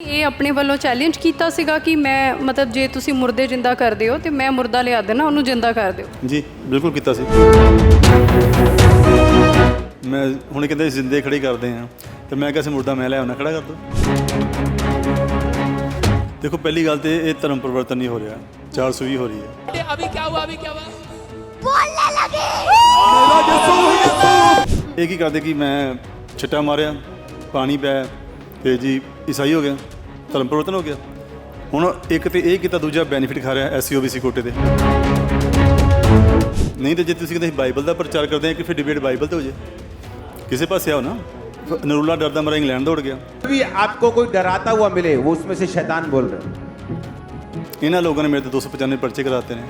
ਇਹ ਆਪਣੇ ਵੱਲੋਂ ਚੈਲੰਜ ਕੀਤਾ ਸੀਗਾ ਕਿ ਮੈਂ ਮਤਲਬ ਜੇ ਤੁਸੀਂ ਮੁਰਦੇ ਜਿੰਦਾ ਕਰਦੇ ਹੋ ਤੇ ਮੈਂ ਮੁਰਦਾ ਲਿਆ ਦੇਣਾ ਉਹਨੂੰ ਜਿੰਦਾ ਕਰ ਦਿਓ ਜੀ ਬਿਲਕੁਲ ਕੀਤਾ ਸੀ ਮੈਂ ਹੁਣ ਕਹਿੰਦੇ ਜ਼ਿੰਦੇ ਖੜੀ ਕਰਦੇ ਆ ਤੇ ਮੈਂ ਕਿਹਾ ਸੀ ਮੁਰਦਾ ਮੈਂ ਲੈ ਆਉਣਾ ਖੜਾ ਕਰ ਦੋ ਦੇਖੋ ਪਹਿਲੀ ਗੱਲ ਤੇ ਇਹ ਧਰਮ ਪਰਿਵਰਤਨ ਨਹੀਂ ਹੋ ਰਿਹਾ 420 ਹੋ ਰਹੀ ਹੈ अभी क्या हुआ अभी क्या हुआ ਇਹ ਕੀ ਕਰਦੇ ਕਿ ਮੈਂ ਛਿੱਟਾ ਮਾਰਿਆ ਪਾਣੀ ਪਿਆ ਤੇ ਜੀ ਈਸਾਈ ਹੋ ਗਿਆ ਧਰਮ ਪਰਿਵਰਤਨ ਹੋ ਗਿਆ। ਹੁਣ ਇੱਕ ਤੇ ਇਹ ਕੀਤਾ ਦੂਜਾ ਬੈਨੀਫਿਟ ਖਾ ਰਿਹਾ ਐਸਸੀਓਬੀਸੀ ਕੋਟੇ ਤੇ। ਨਹੀਂ ਤੇ ਜੇ ਤੁਸੀਂ ਕਹਿੰਦੇ ਬਾਈਬਲ ਦਾ ਪ੍ਰਚਾਰ ਕਰਦੇ ਆ ਕਿ ਫਿਰ ਡਿਬੇਟ ਬਾਈਬਲ ਤੇ ਹੋ ਜੇ। ਕਿਸੇ ਪਾਸੇ ਆਓ ਨਾ। ਨਰੂਲਾ ਡਰਦਾ ਮਰਾ ਇੰਗਲੈਂਡ ਦੌੜ ਗਿਆ। ਵੀ ਆਪਕੋ ਕੋਈ ਡਰਾਤਾ ਹੁਆ ਮਿਲੇ ਉਹ ਉਸਮੇ ਸੇ ਸ਼ੈਤਾਨ ਬੋਲ ਰਿਹਾ ਇਹਨਾਂ ਲੋਕਾਂ ਨੇ ਮੇਰੇ ਤੇ 295 ਪਰਚੇ ਕਰਾਤੇ ਨੇ।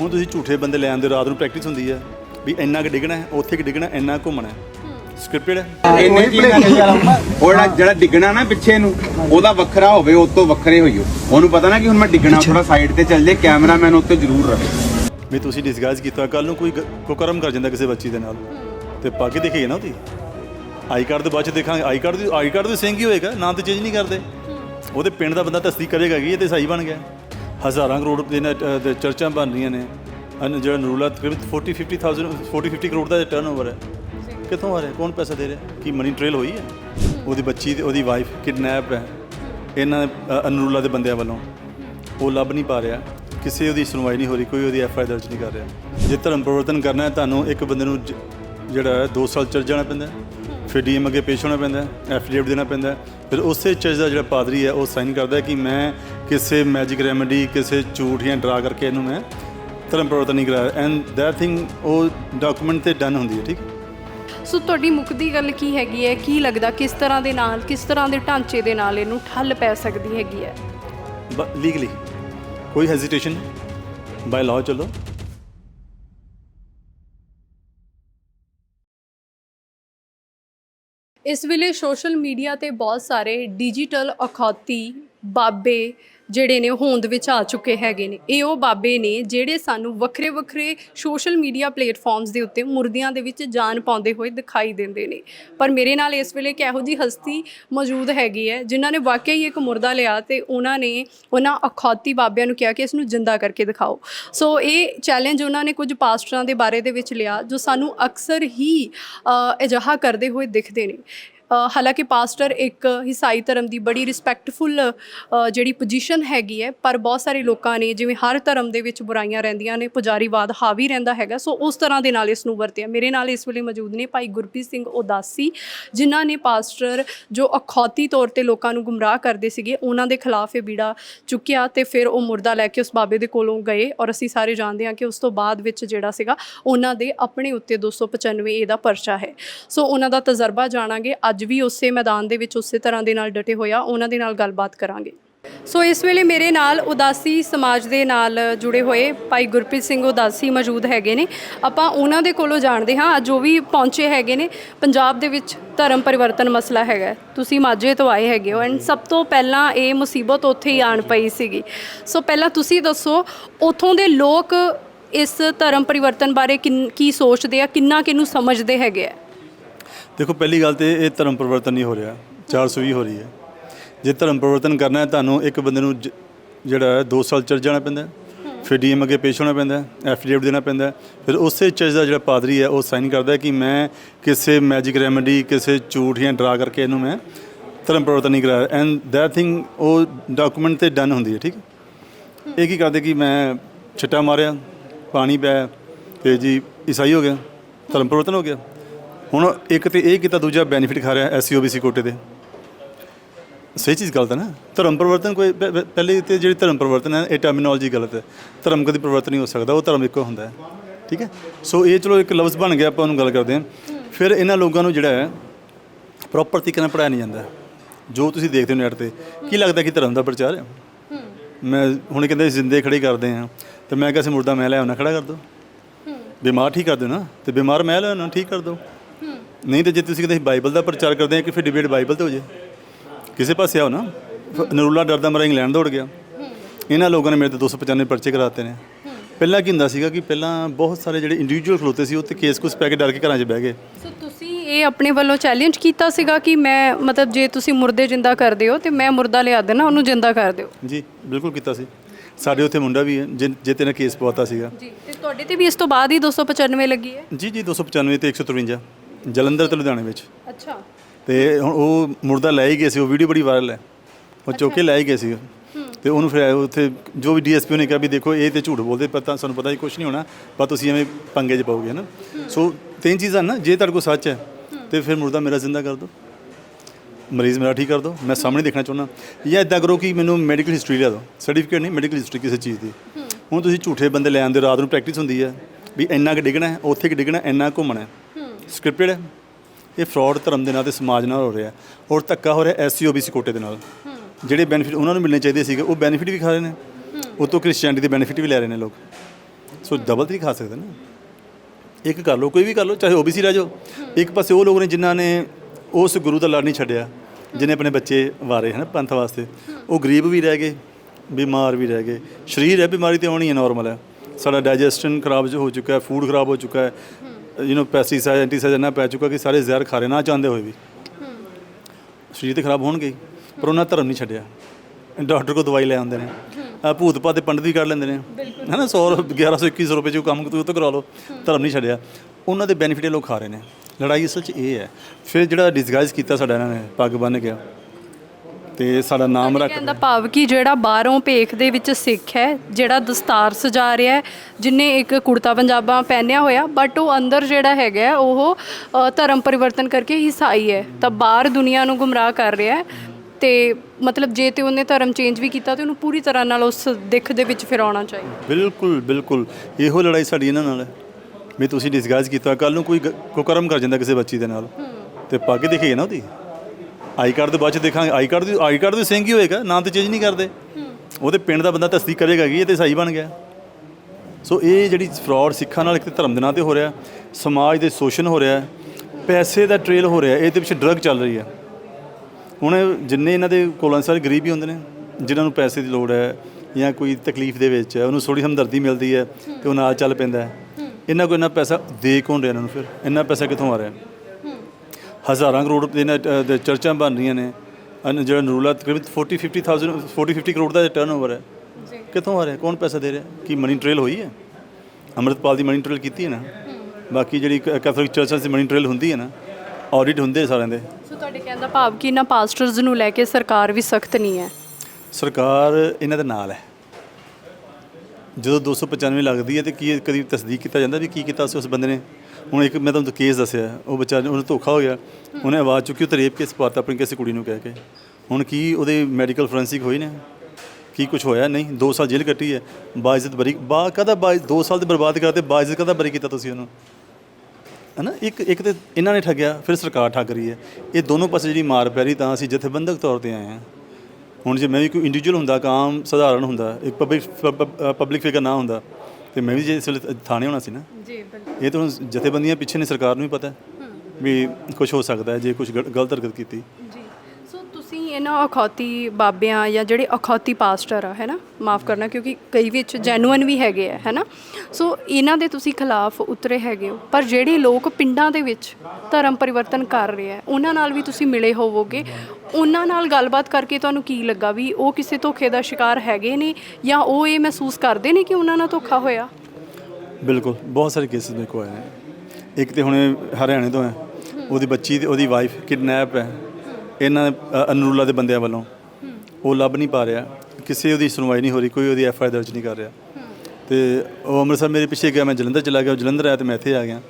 ਹੁਣ ਤੁਸੀਂ ਝੂਠੇ ਬੰਦੇ ਲੈਣ ਦੇ ਰਾਤ ਨੂੰ ਪ੍ਰੈਕਟਿਸ ਹੁੰਦੀ ਹੈ। ਵੀ ਇੰਨਾ ਕਿ ਡਿੱਗਣਾ ਹੈ ਉੱਥੇ ਕਿ ਡਿੱਗਣਾ ਇੰਨਾ ਘੁੰਮਣਾ ਹੈ। ਸਕ੍ਰਿਪਟਡ ਹੈ। ਇੰਨੇ ਕੀ ਨਾ ਉਹ ਜਿਹੜਾ ਜਿਹੜਾ ਡਿੱਗਣਾ ਨਾ ਪਿੱਛੇ ਨੂੰ ਉਹਦਾ ਵੱਖਰਾ ਹੋਵੇ ਉਹ ਤੋਂ ਵੱਖਰੇ ਹੋਈਓ। ਉਹਨੂੰ ਪਤਾ ਨਾ ਕਿ ਹੁਣ ਮੈਂ ਡਿੱਗਣਾ ਥੋੜਾ ਸਾਈਡ ਤੇ ਚੱਲ ਜੇ ਕੈਮਰਾਮੈਨ ਉੱਤੇ ਜ਼ਰੂਰ ਰਵੇ ਵੀ ਤੁਸੀਂ ਡਿਸਗਾਈਜ਼ ਕੀਤਾ ਕੱਲ ਨੂੰ ਕੋਈ ਕੁਕਰਮ ਕਰ ਜਾਂਦਾ ਕਿਸੇ ਬੱਚੀ ਦੇ ਨਾਲ। ਤੇ ਪਾ ਕੇ ਦੇਖੇਗਾ ਨਾ ਉਹਦੀ। ਆਈ ਕਾਰਡ ਦੇ ਬਾਅਦ ਚ ਦੇਖਾਂਗੇ। ਆਈ ਕਾਰਡ ਦੀ ਆਈ ਕਾਰਡ ਦੀ ਸਿੰਘ ਹੀ ਹੋਏਗਾ ਨਾਮ ਤੇ ਚੇਂਜ ਨਹੀਂ ਕਰਦੇ। ਉਹਦੇ ਪਿੰਡ ਦਾ ਬੰਦਾ ਤਸਦੀਕ ਕਰੇਗਾ ਕਿ ਇਹ ਤੇ ਸਹੀ ਬਣ ਗਿਆ। ਹਜ਼ਾਰਾਂ ਕਰੋੜ ਦੇ ਚਰਚਾਂ ਬਣ ਰਹੀਆਂ ਨੇ। ਅਨ ਜਿਹੜਾ ਨਰੂਲਾ ਤਕਰੀਬਨ 40 50000 40 50 ਕਰੋੜ ਦਾ ਟਰਨਓਵਰ ਹੈ। ਕਿੱਥੋਂ ਆ ਰਿਹਾ? ਕੌਣ ਪੈਸਾ ਦੇ ਰਿਹਾ? ਕੀ ਮਨੀ ਟ੍ਰੇਲ ਹੋਈ ਹੈ? ਉਹਦੀ ਬੱਚੀ ਤੇ ਉਹਦੀ ਵਾਈਫ ਕਿਡਨੈਪ ਹੈ। ਇਹਨਾਂ ਅਨਰੂਲਾ ਦੇ ਬੰਦਿਆਂ ਵੱਲੋਂ। ਉਹ ਲੱਭ ਨਹੀਂ ਪਾ ਰਿਹਾ। ਕਿਸੇ ਉਹਦੀ ਸੁਣਵਾਈ ਨਹੀਂ ਹੋ ਰਹੀ ਕੋਈ ਉਹਦੀ ਐਫ ਆਈ ਦਰਜ ਨਹੀਂ ਕਰ ਰਿਹਾ। ਜੇ ਧਰਮ ਪਰਿਵਰਤਨ ਕਰਨਾ ਹੈ ਤੁਹਾਨੂੰ ਇੱਕ ਬੰਦੇ ਨੂੰ ਜਿਹੜਾ 2 ਸਾਲ ਚਲ ਜਾਣਾ ਪੈਂਦਾ ਹੈ, ਫਿਰ ਡੀਐਮ ਅੱਗੇ ਪੇਸ਼ ਹੋਣਾ ਪੈਂਦਾ ਐਫੀਡੇਵਿਟ ਦੇਣਾ ਪੈਂਦਾ ਹੈ, ਫਿਰ ਉਸੇ ਚਰਚ ਦਾ ਜਿਹੜਾ ਪਾਦਰੀ ਹੈ ਉਹ ਸਾਈਨ ਕਰਦਾ ਹੈ ਕਿ ਮੈਂ ਕਿਸੇ ਮੈਜਿਕ ਰੈਮੇਡੀ ਕਿਸੇ ਝੂਠ ਜਾਂ ਡਰਾ ਕਰਕੇ ਇਹਨੂੰ ਮੈਂ ਧਰਮ ਪਰਿਵਰਤਨ ਨਹੀਂ ਕਰਾਇਆ। ਐਂਡ ਦੈਟ ਥਿੰਗ ਉਹ ਡਾਕੂਮੈਂਟ ਤੇ ਡਨ ਹੁੰਦੀ ਹੈ ਠੀਕ ਹੈ? ਸੋ ਤੁਹਾਡੀ ਮੁੱਕਦੀ ਗੱਲ ਕੀ ਹੈਗੀ ਹੈ? ਕੀ ਲੱਗਦਾ ਕਿਸ ਤਰ੍ਹਾਂ ਦੇ ਨਾਲ ਕਿਸ ਤਰ੍ਹਾਂ ਦੇ ਢਾਂਚੇ ਦੇ ਨਾਲ ਇਹਨੂੰ ਠੱਲ ਪੈ ਸਕਦੀ ਹੈਗੀ ਹੈ? ਲੀਗਲੀ ਕੋਈ ਹੈਜ਼ਿਟੇਸ਼ਨ ਬਾਈ ਲਾਅ ਚੱਲੋ। ਇਸ ਵੇਲੇ ਸੋਸ਼ਲ ਮੀਡੀਆ ਤੇ ਬਹੁਤ ਸਾਰੇ ਡਿਜੀਟਲ ਅਖੌਤੀ ਬਾਬੇ ਜਿਹੜੇ ਨੇ ਉਹ ਹੋਂਦ ਵਿੱਚ ਆ ਚੁੱਕੇ ਹੈਗੇ ਨੇ। ਇਹ ਉਹ ਬਾਬੇ ਨੇ ਜਿਹੜੇ ਸਾਨੂੰ ਵੱਖਰੇ ਵੱਖਰੇ ਸੋਸ਼ਲ ਮੀਡੀਆ ਪਲੇਟਫਾਰਮਸ ਦੇ ਉੱਤੇ ਮੁਰਦਿਆਂ ਦੇ ਵਿੱਚ ਜਾਨ ਪਾਉਂਦੇ ਹੋਏ ਦਿਖਾਈ ਦਿੰਦੇ ਨੇ। ਪਰ ਮੇਰੇ ਨਾਲ ਇਸ ਵੇਲੇ ਇੱਕ ਇਹੋ ਜੀ ਹਸਤੀ ਮੌਜੂਦ ਹੈਗੀ ਹੈ, ਜਿਨ੍ਹਾਂ ਨੇ ਵਾਕਿਆ ਹੀ ਇੱਕ ਮੁਰਦਾ ਲਿਆ ਤੇ ਉਹਨਾਂ ਨੇ ਉਹਨਾਂ ਅਖੌਤੀ ਬਾਬਿਆਂ ਨੂੰ ਕਿਹਾ ਕਿ ਇਸ ਨੂੰ ਜਿੰਦਾ ਕਰਕੇ ਦਿਖਾਓ। ਸੋ ਇਹ ਚੈਲੰਜ ਉਹਨਾਂ ਨੇ ਕੁਝ ਪਾਸਟਰਾਂ ਦੇ ਬਾਰੇ ਦੇ ਵਿੱਚ ਲਿਆ, ਜੋ ਸਾਨੂੰ ਅਕਸਰ ਹੀ ਅਜਿਹਾ ਕਰਦੇ ਹੋਏ ਦਿਖਦੇ ਨੇ। ਹਾਲਾਂਕਿ ਪਾਸਟਰ ਇੱਕ ਈਸਾਈ ਧਰਮ ਦੀ ਬੜੀ ਰਿਸਪੈਕਟਫੁਲ ਜਿਹੜੀ ਪੋਜੀਸ਼ਨ ਹੈਗੀ ਹੈ, ਪਰ ਬਹੁਤ ਸਾਰੇ ਲੋਕਾਂ ਨੇ ਜਿਵੇਂ ਹਰ ਧਰਮ ਦੇ ਵਿੱਚ ਬੁਰਾਈਆਂ ਰਹਿੰਦੀਆਂ ਨੇ, ਪੁਜਾਰੀਵਾਦ ਹਾਵੀ ਰਹਿੰਦਾ ਹੈਗਾ, ਸੋ ਉਸ ਤਰ੍ਹਾਂ ਦੇ ਨਾਲ ਇਸ ਨੂੰ ਵਰਤਿਆ। ਮੇਰੇ ਨਾਲ ਇਸ ਵੇਲੇ ਮੌਜੂਦ ਨੇ ਭਾਈ ਗੁਰਪ੍ਰੀਤ ਸਿੰਘ ਉਦਾਸੀ, ਜਿਨ੍ਹਾਂ ਨੇ ਪਾਸਟਰ ਜੋ ਅਖੌਤੀ ਤੌਰ ਤੇ ਲੋਕਾਂ ਨੂੰ ਗੁੰਮਰਾਹ ਕਰਦੇ ਸੀਗੇ, ਉਹਨਾਂ ਦੇ ਖਿਲਾਫ ਇਹ ਬੀੜਾ ਚੁੱਕਿਆ ਤੇ ਫਿਰ ਉਹ ਮੁਰਦਾ ਲੈ ਕੇ ਉਸ ਬਾਬੇ ਦੇ ਕੋਲੋਂ ਗਏ ਔਰ ਅਸੀਂ ਸਾਰੇ ਜਾਣਦੇ ਹਾਂ ਕਿ ਉਸ ਤੋਂ ਬਾਅਦ ਵਿੱਚ ਜਿਹੜਾ ਸੀਗਾ, ਉਹਨਾਂ ਦੇ ਆਪਣੇ ਉੱਤੇ 295 ਏ ਦਾ ਪਰਚਾ ਹੈ। ਸੋ ਉਹਨਾਂ ਦਾ ਤਜਰਬਾ ਜਾਣਾਂਗੇ, ਅੱਜ ਅੱਜ ਵੀ ਉਸੇ ਮੈਦਾਨ ਦੇ ਵਿੱਚ ਉਸੇ ਤਰ੍ਹਾਂ ਦੇ ਨਾਲ ਡਟੇ ਹੋਇਆ ਉਹਨਾਂ ਦੇ ਨਾਲ ਗੱਲਬਾਤ ਕਰਾਂਗੇ। ਸੋ ਇਸ ਵੇਲੇ ਮੇਰੇ ਨਾਲ ਉਦਾਸੀ ਸਮਾਜ ਦੇ ਨਾਲ ਜੁੜੇ ਹੋਏ ਭਾਈ ਗੁਰਪ੍ਰੀਤ ਸਿੰਘ ਉਦਾਸੀ ਮੌਜੂਦ ਹੈਗੇ ਨੇ। ਆਪਾਂ ਉਹਨਾਂ ਦੇ ਕੋਲੋਂ ਜਾਣਦੇ ਹਾਂ ਅੱਜ ਉਹ ਵੀ ਪਹੁੰਚੇ ਹੈਗੇ ਨੇ। ਪੰਜਾਬ ਦੇ ਵਿੱਚ ਧਰਮ ਪਰਿਵਰਤਨ ਮਸਲਾ ਹੈਗਾ ਤੁਸੀਂ ਮਾਝੇ ਤੋਂ ਆਏ ਹੈਗੇ ਹੋ ਐਂਡ ਸਭ ਤੋਂ ਪਹਿਲਾਂ ਇਹ ਮੁਸੀਬਤ ਉੱਥੇ ਹੀ ਆਣ ਪਈ ਸੀਗੀ। ਸੋ ਪਹਿਲਾਂ ਤੁਸੀਂ ਦੱਸੋ, ਉਥੋਂ ਦੇ ਲੋਕ ਇਸ ਧਰਮ ਪਰਿਵਰਤਨ ਬਾਰੇ ਕਿੰਨ- ਕੀ ਸੋਚਦੇ ਆ, ਕਿੰਨਾ ਕਿਨੂੰ ਸਮਝਦੇ ਹੈਗੇ ਆ? ਦੇਖੋ ਪਹਿਲੀ ਗੱਲ ਤੇ ਇਹ ਧਰਮ ਪਰਿਵਰਤਨ ਨਹੀਂ ਹੋ ਰਿਹਾ। 420 ਹੋ ਰਹੀ ਹੈ। ਜੇ ਧਰਮ ਪਰਿਵਰਤਨ ਕਰਨਾ ਹੈ ਤੁਹਾਨੂੰ ਇੱਕ ਬੰਦੇ ਨੂੰ ਜ- ਜਿਹੜਾ 2 ਸਾਲ ਚਰਚ ਜਾਣਾ ਪੈਂਦਾ ਹੈ, ਫਿਰ ਡੀਐਮ ਅੱਗੇ ਪੇਸ਼ ਹੋਣਾ ਪੈਂਦਾ ਐਫੀਡੇਵਿਟ ਦੇਣਾ ਪੈਂਦਾ ਹੈ, ਫਿਰ ਉਸੇ ਚਰਚ ਦਾ ਜਿਹੜਾ ਪਾਦਰੀ ਹੈ ਉਹ ਸਾਈਨ ਕਰਦਾ ਹੈ ਕਿ ਮੈਂ ਕਿਸੇ ਮੈਜਿਕ ਰੈਮੇਡੀ ਕਿਸੇ ਝੂਠ ਜਾਂ ਡਰਾ ਕਰਕੇ ਇਹਨੂੰ ਮੈਂ ਧਰਮ ਪਰਿਵਰਤਨ ਨਹੀਂ ਕਰਾਇਆ। ਐਂਡ ਦੈਟ ਥਿੰਗ ਉਹ ਡਾਕੂਮੈਂਟ ਤੇ ਡਨ ਹੁੰਦੀ ਹੈ ਠੀਕ ਹੈ? ਇਹ ਕੀ ਕਰਦੇ ਕਿ ਮੈਂ ਛਿੱਟਾ ਮਾਰਿਆ ਪਾਣੀ ਪਿਆ ਤੇ ਜੀ ਈਸਾਈ ਹੋ ਗਿਆ ਧਰਮ ਪਰਿਵਰਤਨ ਹੋ ਗਿਆ। ਹੁਣ ਇੱਕ ਤੇ ਇਹ ਕੀਤਾ ਦੂਜਾ ਬੈਨੀਫਿਟ ਖਾ ਰਿਹਾ ਐਸਸੀਓਬੀਸੀ ਕੋਟੇ ਤੇ ਸਹੀ ਚੀਜ਼ ਗਲਤ ਹੈ ਨਾ। ਧਰਮ ਪਰਿਵਰਤਨ ਕੋਈ ਪਹਿ- ਪਹਿ- ਪਹਿਲੇ ਤੇ ਜਿਹੜੀ ਧਰਮ ਪਰਿਵਰਤਨ ਹੈ ਇਹ ਟਰਮੀਨੋਲੋਜੀ ਗਲਤ ਹੈ। ਧਰਮ ਕਦੀ ਪਰਿਵਰਤਨ ਨਹੀਂ ਹੋ ਸਕਦਾ ਉਹ ਧਰਮ ਇੱਕੋ ਹੁੰਦਾ ਹੈ। ਠੀਕ ਹੈ? ਸੋ ਇਹ ਚਲੋ ਇੱਕ ਲਫ਼ਜ਼ ਬਣ ਗਿਆ ਆਪਾਂ ਉਹਨੂੰ ਗੱਲ ਕਰਦੇ ਹਾਂ। ਫਿਰ ਇਹਨਾਂ ਲੋਕਾਂ ਨੂੰ ਜਿਹੜਾ ਹੈ ਪ੍ਰੋਪਰ ਤਰੀਕੇ ਨਾਲ ਪੜਾਇਆ ਨਹੀਂ ਜਾਂਦਾ। ਜੋ ਤੁਸੀਂ ਦੇਖਦੇ ਹੋ ਨੈਟ ਤੇ ਕੀ ਲੱਗਦਾ ਕਿ ਧਰਮ ਦਾ ਪ੍ਰਚਾਰ ਹੈ? ਮੈਂ ਹੁਣ ਕਹਿੰਦੇ ਜ਼ਿੰਦੇ ਖੜੇ ਕਰਦੇ ਆ ਤੇ ਮੈਂ ਕਿਹਾ ਸੀ ਮੁਰਦਾ ਮੈਂ ਲੈ ਆਉਣਾ ਖੜਾ ਕਰ ਦੋ। ਬਿਮਾਰ ਠੀਕ ਕਰ ਦਿਓ ਨਾ। ਤੇ ਬਿਮਾਰ ਮੈਂ ਲੈ ਆਉਣਾ ਠੀਕ ਕਰ ਦੋ। ਨਹੀਂ ਤੇ ਜੇ ਤੁਸੀਂ ਕਹਿੰਦੇ ਸੀ ਬਾਈਬਲ ਦਾ ਪ੍ਰਚਾਰ ਕਰਦੇ ਆ ਕਿ ਫਿਰ ਡਿਬੇਟ ਬਾਈਬਲ ਤੇ ਹੋ ਜੇ। ਕਿਸੇ ਪਾਸੇ ਆਓ ਨਾ ਨਰੂਲਾ ਡਰਦਾ ਮਰਾ ਇੰਗਲੈਂਡ ਦੌੜ ਗਿਆ। ਇਹਨਾਂ ਲੋਕਾਂ ਨੇ ਮੇਰੇ ਤੇ 295 ਪਰਚੇ ਕਰਾਤੇ ਨੇ। ਪਹਿਲਾਂ ਕੀ ਹੁੰਦਾ ਸੀਗਾ ਕਿ ਪਹਿਲਾਂ ਬਹੁਤ ਸਾਰੇ ਜਿਹੜੇ ਇੰਡੀਵਿਜੂਅਲ ਖਲੋਤੇ ਸੀ ਉਹ ਤੇ ਕੇਸ ਕੁਸ ਪੈ ਕੇ ਡਰ ਕੇ ਘਰਾਂ 'ਚ ਬਹਿ ਗਏ। ਸੋ ਤੁਸੀਂ ਇਹ ਆਪਣੇ ਵੱਲੋਂ ਚੈਲੰਜ ਕੀਤਾ ਸੀਗਾ ਕਿ ਮੈਂ ਮਤਲਬ ਜੇ ਤੁਸੀਂ ਮੁਰਦੇ ਜਿੰਦਾ ਕਰਦੇ ਹੋ ਤੇ ਮੈਂ ਮੁਰਦਾ ਲਿਆ ਦੇਣਾ ਉਹਨੂੰ ਜਿੰਦਾ ਕਰ ਦਿਓ? ਜੀ ਬਿਲਕੁਲ ਕੀਤਾ ਸੀ। ਸਾਡੇ ਉੱਥੇ ਮੁੰਡਾ ਵੀ ਹੈ ਜਿ- ਜਿਹਤੇ ਨੇ ਕੇਸ ਪਵਾਤਾ ਸੀਗਾ। ਜੀ ਤੇ ਤੁਹਾਡੇ ਤੇ ਵੀ ਇਸ ਤੋਂ ਬਾਅਦ ਹੀ 295 ਲੱਗੀ ਹੈ? ਜੀ ਜੀ 295 ਤੇ 153 ਜਲੰਧਰ ਤੇ ਲੁਧਿਆਣੇ ਵਿੱਚ। ਅੱਛਾ। ਤੇ ਹੁਣ ਉਹ ਮੁਰਦਾ ਲੈ ਹੀ ਗਏ ਸੀ ਉਹ ਵੀਡੀਓ ਬੜੀ ਵਾਇਰਲ ਹੈ। ਉਹ ਚੁੱਕ ਕੇ ਲੈ ਹੀ ਗਏ ਸੀ। ਤੇ ਉਹਨੂੰ ਫਿਰ ਉੱਥੇ ਜੋ ਵੀ ਡੀਐਸਪੀ ਨੇ ਕਿਹਾ ਵੀ ਦੇਖੋ ਇਹ ਤੇ ਝੂਠ ਬੋਲਦੇ ਪਰ ਤਾਂ ਸਾਨੂੰ ਪਤਾ ਹੀ ਕੁਝ ਨਹੀਂ ਹੋਣਾ ਪਰ ਤੁਸੀਂ ਐਵੇਂ ਪੰਗੇ 'ਚ ਪਾਓਗੇ ਨਾ ਸੋ ਤਿੰਨ ਚੀਜ਼ਾਂ ਨਾ ਜੇ ਤੁਹਾਡੇ ਕੋਲ ਸੱਚ ਹੈ ਤੇ ਫਿਰ ਮੁਰਦਾ ਮੇਰਾ ਜ਼ਿੰਦਾ ਕਰ ਦਿਓ। ਮਰੀਜ਼ ਮੇਰਾ ਠੀਕ ਕਰ ਦਿਓ। ਮੈਂ ਸਾਹਮਣੇ ਦੇਖਣਾ ਚਾਹੁੰਦਾ। ਜਾਂ ਇਦਾਂ ਕਰੋ ਕਿ ਮੈਨੂੰ ਮੈਡੀਕਲ ਹਿਸਟਰੀ ਲਿਆ ਦਿਓ। ਸਰਟੀਫਿਕੇਟ ਨਹੀਂ ਮੈਡੀਕਲ ਹਿਸਟਰੀ ਕਿਸੇ ਚੀਜ਼ ਦੀ। ਹੁਣ ਤੁਸੀਂ ਝੂਠੇ ਬੰਦੇ ਲੈ ਆਉਂਦੇ ਹੋ, ਰਾਤ ਨੂੰ ਪ੍ਰੈਕਟਿਸ ਹੁੰਦੀ ਹੈ ਵੀ ਇੰਨਾ ਕਿ ਡਿੱਗਣਾ ਹੈ ਉੱਥੇ ਕਿ ਡਿੱਗਣਾ ਇੰਨਾ ਘੁੰਮਣਾ ਹੈ। ਸਕ੍ਰਿਪਟਡ ਹੈ ਇਹ ਫਰਾਡ ਧਰਮ ਦੇ ਨਾਲ ਤੇ ਸਮਾਜ ਨਾਲ ਹੋ ਰਿਹਾ ਔਰ ਧੱਕਾ ਹੋ ਰਿਹਾ ਐਸਸੀ ਓਬੀਸੀ ਕੋਟੇ ਦੇ ਨਾਲ। ਜਿਹੜੇ ਬੈਨੀਫਿਟ ਉਹਨਾਂ ਨੂੰ ਮਿਲਣੇ ਚਾਹੀਦੇ ਸੀਗੇ ਉਹ ਬੈਨੀਫਿਟ ਵੀ ਖਾ ਰਹੇ ਨੇ। ਉਤੋਂ ਕ੍ਰਿਸਚੀਅਨਟੀ ਦੇ ਬੈਨੀਫਿਟ ਵੀ ਲੈ ਰਹੇ ਨੇ ਲੋਕ। ਸੋ ਡਬਲ ਤੇ ਹੀ ਖਾ ਸਕਦੇ ਨਾ। ਇੱਕ ਕਰ ਲਓ ਕੋਈ ਵੀ ਕਰ ਲਓ ਚਾਹੇ ਓਬੀਸੀ ਰਹਿ ਜਾਓ। ਇੱਕ ਪਾਸੇ ਉਹ ਲੋਕ ਨੇ ਜਿਨ੍ਹਾਂ ਨੇ ਉਸ ਗੁਰੂ ਦਾ ਲੜ ਨਹੀਂ ਛੱਡਿਆ ਜਿਨੇ ਆਪਣੇ ਬੱਚੇ ਵਾਰੇ ਹਨ ਪੰਥ ਵਾਸਤੇ। ਉਹ ਗਰੀਬ ਵੀ ਰਹਿ ਗਏ ਬਿਮਾਰ ਵੀ ਰਹਿ ਗਏ। ਸਰੀਰ ਹੈ ਬਿਮਾਰੀ ਤੇ ਆਉਣੀ ਹੈ ਨਾਰਮਲ ਹੈ। ਸਾਡਾ ਡਾਈਜੈਸ਼ਨ ਖਰਾਬ ਹੋ ਚੁੱਕਾ ਹੈ ਫੂਡ ਖਰਾਬ ਹੋ ਚੁੱਕਾ ਹੈ। ਯੂ نو ਪੈਸਟੀਸਾਈਡ ਐਂਟੀਸਾਈਡ ਇੰਨਾ ਪੈ ਚੁੱਕਾ ਕਿ ਸਾਰੇ ਜ਼ਹਿਰ ਖਾ ਰਹੇ ਨਾ ਚਾਹੁੰਦੇ ਹੋਏ ਵੀ। ਸਰੀਰ ਤੇ ਖਰਾਬ ਹੋਣਗੇ ਹੀ, ਪਰ ਉਹਨਾਂ ਧਰਮ ਨਹੀਂ ਛੱਡਿਆ। ਡਾਕਟਰ ਕੋ ਦਵਾਈ ਲੈ ਆਉਂਦੇ ਨੇ। ਆ ਭੂਤ ਦੇ ਪੰਡਤ ਵੀ ਕਰ ਲੈਂਦੇ ਨੇ। ਹੈਨਾ 100 1100 2100 ਰੁਪਏ ਚ ਕੰਮ ਤੂੰ ਤੋਂ ਕਰਾ ਲਓ। ਧਰਮ ਨਹੀਂ ਛੱਡਿਆ। ਉਹਨਾਂ ਦੇ ਬੈਨੀਫਿਟ ਲੋਕ ਖਾ ਰਹੇ ਨੇ। ਲੜਾਈ ਅਸਲ ਚ ਇਹ ਹੈ। ਫਿਰ ਜਿਹੜਾ ਡਿਸਗਾਈਜ਼ ਕੀਤਾ ਸਾਡਾ ਇਹਨਾਂ ਨੇ ਪੱਗ ਬੰਨ੍ਹ ਕੇ ਤੇ ਸਾਡਾ ਨਾਮ ਰੱਖ ਕਹਿੰਦਾ ਭਾਵ ਕਿ ਜਿਹੜਾ ਬਾਹਰੋਂ ਭੇਖ ਦੇ ਵਿੱਚ ਸਿੱਖ ਹੈ ਜਿਹੜਾ ਦਸਤਾਰ ਸਜਾ ਰਿਹਾ ਹੈ ਜਿਨੇ ਇੱਕ ਕੁੜਤਾ ਪੰਜਾਬਾ ਪਹਿਨਿਆ ਹੋਇਆ ਬਟ ਉਹ ਅੰਦਰ ਜਿਹੜਾ ਹੈਗਾ ਉਹ ਅ, ਧਰਮ ਪਰਿਵਰਤਨ ਕਰਕੇ ਈਸਾਈ ਹੈ। ਤਾਂ ਬਾਹਰ ਦੁਨੀਆ ਨੂੰ ਗੁੰਮਰਾਹ ਕਰ ਰਿਹਾ ਹੈ ਤੇ ਮਤਲਬ ਜੇ ਤੇ ਉਹਨੇ ਧਰਮ ਚੇਂਜ ਵੀ ਕੀਤਾ ਤੇ ਉਹਨੂੰ ਪੂਰੀ ਤਰ੍ਹਾਂ ਨਾਲ ਉਸ ਦਿੱਖ ਦੇ ਵਿੱਚ ਫਿਰ ਆਉਣਾ ਚਾਹੀਦਾ। ਬਿਲਕੁਲ ਬਿਲਕੁਲ। ਇਹੋ ਲੜਾਈ ਸਾਡੀ ਇਹਨਾਂ ਨਾਲ ਹੈ। ਵੀ ਤੁਸੀਂ ਡਿਸਗਾਈਜ਼ ਕੀਤਾ ਕੱਲ ਨੂੰ ਕੋਈ ਗ- ਕਰ ਜਾਂਦਾ ਕਿਸੇ ਬੱਚੀ ਦੇ ਨਾਲ। ਤੇ ਪੱਗ ਦਿਖੇਗੀ ਨਾ ਉਹਦੀ? ਆਈ ਕਾਰਡ ਦੇ ਬਾਅਦ ਚ ਦੇਖਾਂਗੇ। ਆਈ ਕਾਰਡ ਦੀ ਆਈ ਕਾਰਡ ਦੀ ਸਿੰਘ ਹੀ ਹੋਏਗਾ ਨਾਂ ਤੇ ਚੇਂਜ ਨਹੀਂ ਕਰਦੇ। ਉਹਦੇ ਪਿੰਡ ਦਾ ਬੰਦਾ ਤਸਦੀਕ ਕਰੇਗਾ ਕਿ ਇਹ ਤੇ ਸਹੀ ਬਣ ਗਿਆ। ਸੋ ਇਹ ਜਿਹੜੀ ਫਰਾਡ ਸਿੱਖਾਂ ਨਾਲ ਇੱਕ ਤੇ ਧਰਮ ਦੇ ਨਾਂ ਤੇ ਹੋ ਰਿਹਾ ਸਮਾਜ ਦੇ ਸ਼ੋਸ਼ਣ ਹੋ ਰਿਹਾ ਪੈਸੇ ਦਾ ਟ੍ਰੇਲ ਹੋ ਰਿਹਾ ਇਹਦੇ ਪਿੱਛੇ ਡਰਗ ਚੱਲ ਰਹੀ ਹੈ ਹੁਣ ਜਿੰਨੇ ਇਹਨਾਂ ਦੇ ਕੋਲ ਸਾਰੇ ਗਰੀਬ ਹੀ ਹੁੰਦੇ ਨੇ ਜਿਨ੍ਹਾਂ ਨੂੰ ਪੈਸੇ ਦੀ ਲੋੜ ਹੈ ਜਾਂ ਕੋਈ ਤਕਲੀਫ ਦੇ ਵਿੱਚ ਹੈ ਉਹਨੂੰ ਥੋੜੀ ਹਮਦਰਦੀ ਮਿਲਦੀ ਹੈ ਤੇ ਉਹ ਨਾਲ ਚੱਲ ਪੈਂਦਾ ਹੈ। ਇਹਨਾਂ ਕੋਲ ਇੰਨਾ ਪੈਸਾ ਦੇ ਕੌਣ ਰਿਹਾ ਇਹਨਾਂ ਨੂੰ ਫਿਰ? ਇੰਨਾ ਪੈਸਾ ਕਿੱਥੋਂ ਆ ਰਿਹਾ? ਹਜ਼ਾਰਾਂ ਕਰੋੜ ਅ, ਦੇ ਚਰਚਾਂ ਬਣ ਰਹੀਆਂ ਨੇ। ਅਨ ਜਿਹੜਾ ਨਰੂਲਾ ਤਕਰੀਬਨ 40 50000 40 50 ਕਰੋੜ ਦਾ ਟਰਨਓਵਰ ਹੈ ਕਿੱਥੋਂ ਆ ਰਿਹਾ? ਕੌਣ ਪੈਸਾ ਦੇ ਰਿਹਾ? ਕੀ ਮਨੀ ਟ੍ਰੇਲ ਹੋਈ ਹੈ? ਅੰਮ੍ਰਿਤਪਾਲ ਦੀ ਮਨੀ ਟ੍ਰੇਲ ਕੀਤੀ ਹੈ ਨਾ? ਬਾਕੀ ਜਿਹੜੀ ਕੈਥੋਲਿਕ ਚਰਚਾਂ ਦੀ ਮਨੀ ਟ੍ਰੇਲ ਹੁੰਦੀ ਹੈ ਨਾ ਆਡਿਟ ਹੁੰਦੇ ਸਾਰਿਆਂ ਦੇ। ਸੋ ਤੁਹਾਡੇ ਕਹਿੰਦਾ ਭਾਵ ਕਿ ਇਹਨਾਂ ਪਾਸਟਰਸ ਨੂੰ ਲੈ ਕੇ ਸਰਕਾਰ ਵੀ ਸਖਤ ਨਹੀਂ ਹੈ? ਸਰਕਾਰ ਇਹਨਾਂ ਦੇ ਨਾਲ ਹੈ। ਜਦੋਂ 295 ਲੱਗਦੀ ਹੈ ਤੇ ਕੀ ਕਦੀ ਤਸਦੀਕ ਕੀਤਾ ਜਾਂਦਾ ਵੀ ਕੀ ਕੀਤਾ ਸੀ ਉਸ ਬੰਦੇ ਨੇ? ਹੁਣ ਇੱਕ ਮੈਂ ਤੁਹਾਨੂੰ ਕੇਸ ਦੱਸਿਆ, ਉਹ ਵਿਚਾਰੇ ਉਹਨੂੰ ਧੋਖਾ ਹੋ ਗਿਆ। ਉਹਨੇ ਆਵਾਜ਼ ਚੁੱਕੀ, ਉਹ ਰੇਪ ਕੇਸ ਪਾਤਾ ਆਪਣੀ ਕਿਸੇ ਕੁੜੀ ਨੂੰ ਕਹਿ ਕੇ। ਹੁਣ ਕੀ ਉਹਦੇ ਮੈਡੀਕਲ ਫੋਰੈਂਸਿਕ ਹੋਈ ਨੇ? ਕੀ ਕੁਝ ਹੋਇਆ? ਨਹੀਂ 2 ਸਾਲ ਜੇਲ੍ਹ ਕੱਟੀ ਹੈ। ਬਾਇਜ਼ਤ ਬਰੀ, ਬਾ ਕਦਾ ਬਾਇਜ਼ 2 ਸਾਲ ਦੇ ਬਰਬਾਦ ਕਰਤੇ, ਬਾਇਜ਼ਤ ਕਦਾ ਬਰੀ ਕੀਤਾ ਤੁਸੀਂ ਉਹਨੂੰ? ਹਨਾ, ਇੱਕ ਇੱਕ ਤੇ ਇਹਨਾਂ ਨੇ ਠੱਗਿਆ, ਫਿਰ ਸਰਕਾਰ ਠੱਗ ਰਹੀ ਹੈ। ਇਹ ਦੋਨੋਂ ਪਾਸੇ ਜਿਹੜੀ ਮਾਰ ਪੈ ਰਹੀ ਤਾਂ ਅਸੀਂ ਜਥੇਬੰਦਕ ਤੌਰ ਤੇ ਆਏ ਹਾਂ। ਹੁਣ ਜੇ ਮੈਂ ਵੀ ਕੋਈ ਇੰਡੀਵਿਜੂਅਲ ਹੁੰਦਾ ਕਾਮ ਸਧਾਰਨ ਹੁੰਦਾ, ਇੱਕ ਪਬਲਿਕ ਪਬਲਿਕ ਫਿਗਰ ਨਾ ਹੁੰਦਾ ਤੇ ਮੈਂ ਵੀ ਜੇ ਇਸ ਵੇਲੇ ਥਾਣੇ ਹੋਣਾ ਸੀ ਨਾ। ਜੀ ਬਿਲਕੁਲ। ਇਹ ਤਾਂ ਹੁਣ ਜਥੇਬੰਦੀਆਂ ਪਿੱਛੇ ਨੇ ਸਰਕਾਰ ਨੂੰ ਵੀ ਪਤਾ ਹੈ ਵੀ ਕੁਝ ਹੋ ਸਕਦਾ ਹੈ ਜੇ ਕੁਝ ਗਲਤ ਹਰਕਤ ਕੀਤੀ। ਇਹਨਾਂ ਅਖੌਤੀ ਬਾਬਿਆਂ ਜਾਂ ਜਿਹੜੇ ਅਖੌਤੀ ਪਾਸਟਰ ਆ, ਹੈ ਨਾ? ਮਾਫ ਕਰਨਾ, ਕਿਉਂਕਿ ਕਈ ਵਿੱਚ ਜੈਨੂਇਨ ਵੀ ਹੈਗੇ ਆ, ਹੈ ਨਾ? ਸੋ ਇਹਨਾਂ ਦੇ ਤੁਸੀਂ ਖਿਲਾਫ ਉਤਰੇ ਹੈਗੇ ਹੋ। ਪਰ ਜਿਹੜੇ ਲੋਕ ਪਿੰਡਾਂ ਦੇ ਵਿੱਚ ਧਰਮ ਪਰਿਵਰਤਨ ਕਰ ਰਹੇ ਆ, ਉਹਨਾਂ ਨਾਲ ਵੀ ਤੁਸੀਂ ਮਿਲੇ ਹੋਵੋਗੇ। ਉਹਨਾਂ ਨਾਲ ਗੱਲਬਾਤ ਕਰਕੇ ਤੁਹਾਨੂੰ ਕੀ ਲੱਗਾ ਵੀ ਉਹ ਕਿਸੇ ਧੋਖੇ ਦਾ ਸ਼ਿਕਾਰ ਹੈਗੇ ਨੇ ਜਾਂ ਉਹ ਇਹ ਮਹਿਸੂਸ ਕਰਦੇ ਨੇ ਕਿ ਉਹਨਾਂ ਨਾਲ ਧੋਖਾ ਹੋਇਆ? ਬਿਲਕੁਲ। ਬਹੁਤ ਸਾਰੇ ਕੇਸਿਸ ਮੇਰੇ ਕੋਲ ਆਏ ਨੇ। ਇੱਕ ਤੇ ਹੁਣ ਹਰਿਆਣੇ ਤੋਂ ਹੈ। ਉਹਦੀ ਬੱਚੀ ਤੇ ਉਹਦੀ ਵਾਈਫ ਕਿਡਨੈਪ ਹੈ। ਇਹਨਾਂ ਅ, ਅਨਰੂਲਾ ਦੇ ਬੰਦਿਆਂ ਵੱਲੋਂ। ਉਹ ਲੱਭ ਨਹੀਂ ਪਾ ਰਿਹਾ। ਕਿਸੇ ਉਹਦੀ ਸੁਣਵਾਈ ਨਹੀਂ ਹੋ ਰਹੀ ਕੋਈ ਉਹਦੀ ਐਫ ਆਈ ਦਰਜ ਨਹੀਂ ਕਰ ਰਿਹਾ। ਤੇ ਉਹ ਅੰਮ੍ਰਿਤਸਰ ਮੇਰੇ ਪਿੱਛੇ ਗਿਆ ਮੈਂ ਜਲੰਧਰ ਚਲਾ ਗਿਆ ਉਹ ਜਲੰਧਰ ਆਇਆ ਤੇ ਮੈਂ ਇੱਥੇ ਆ ਗਿਆ।